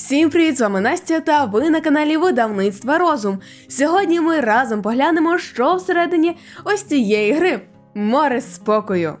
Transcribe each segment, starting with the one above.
Всім привіт, з вами Настя та ви на каналі Видавництва Розум. Сьогодні ми разом поглянемо, що всередині ось цієї гри Море спокою.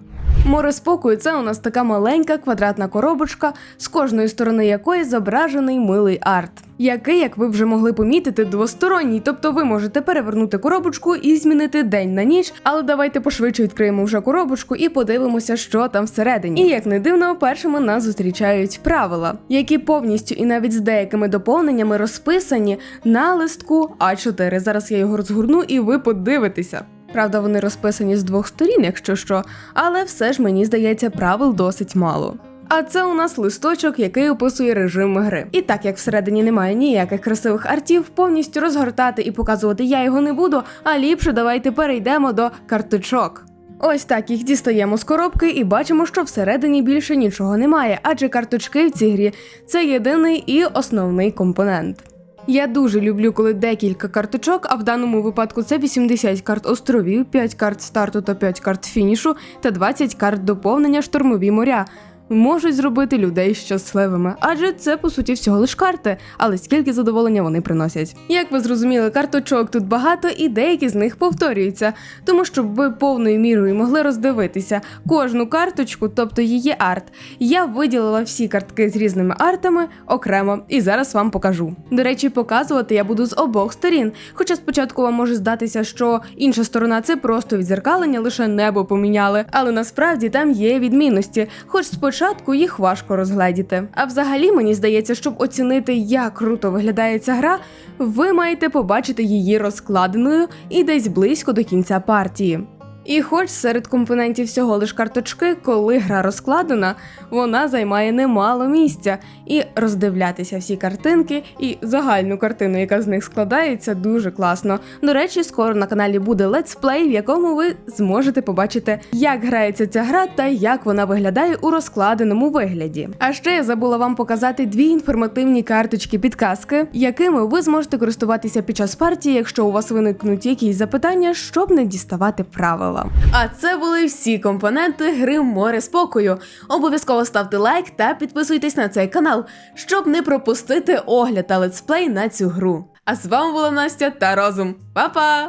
Море спокою це у нас така маленька квадратна коробочка, з кожної сторони якої зображений милий арт, який, як ви вже могли помітити, двосторонній. Тобто ви можете перевернути коробочку і змінити день на ніч. Але давайте пошвидше відкриємо вже коробочку і подивимося, що там всередині. І як не дивно, першими нас зустрічають правила, які повністю і навіть з деякими доповненнями розписані на листку А4. Зараз я його розгорну і ви подивитеся. Правда, вони розписані з двох сторін, якщо що, але все ж мені здається, правил досить мало. А це у нас листочок, який описує режим гри. І так як всередині немає ніяких красивих артів, повністю розгортати і показувати я його не буду. А ліпше давайте перейдемо до карточок. Ось так їх дістаємо з коробки і бачимо, що всередині більше нічого немає, адже карточки в цій грі це єдиний і основний компонент. Я дуже люблю, коли декілька карточок, а в даному випадку це 80 карт островів, 5 карт старту та 5 карт фінішу та 20 карт доповнення штурмові моря. Можуть зробити людей щасливими, адже це по суті всього лиш карти, але скільки задоволення вони приносять. Як ви зрозуміли, карточок тут багато і деякі з них повторюються, тому щоб ви повною мірою могли роздивитися кожну карточку, тобто її арт. Я виділила всі картки з різними артами окремо і зараз вам покажу. До речі, показувати я буду з обох сторін. Хоча спочатку вам може здатися, що інша сторона це просто відзеркалення, лише небо поміняли. Але насправді там є відмінності, хоч спочатку їх важко розгледіти. А взагалі мені здається, щоб оцінити, як круто виглядає ця гра, ви маєте побачити її розкладеною і десь близько до кінця партії. І хоч серед компонентів всього лиш карточки, коли гра розкладена, вона займає немало місця, і роздивлятися всі картинки і загальну картину, яка з них складається, дуже класно. До речі, скоро на каналі буде летсплей, в якому ви зможете побачити, як грається ця гра та як вона виглядає у розкладеному вигляді. А ще я забула вам показати дві інформативні карточки підказки, якими ви зможете користуватися під час партії, якщо у вас виникнуть якісь запитання, щоб не діставати правила. А це були всі компоненти гри Море спокою. Обов'язково ставте лайк та підписуйтесь на цей канал, щоб не пропустити огляд та летсплей на цю гру. А з вами була Настя та Розум. Па-па!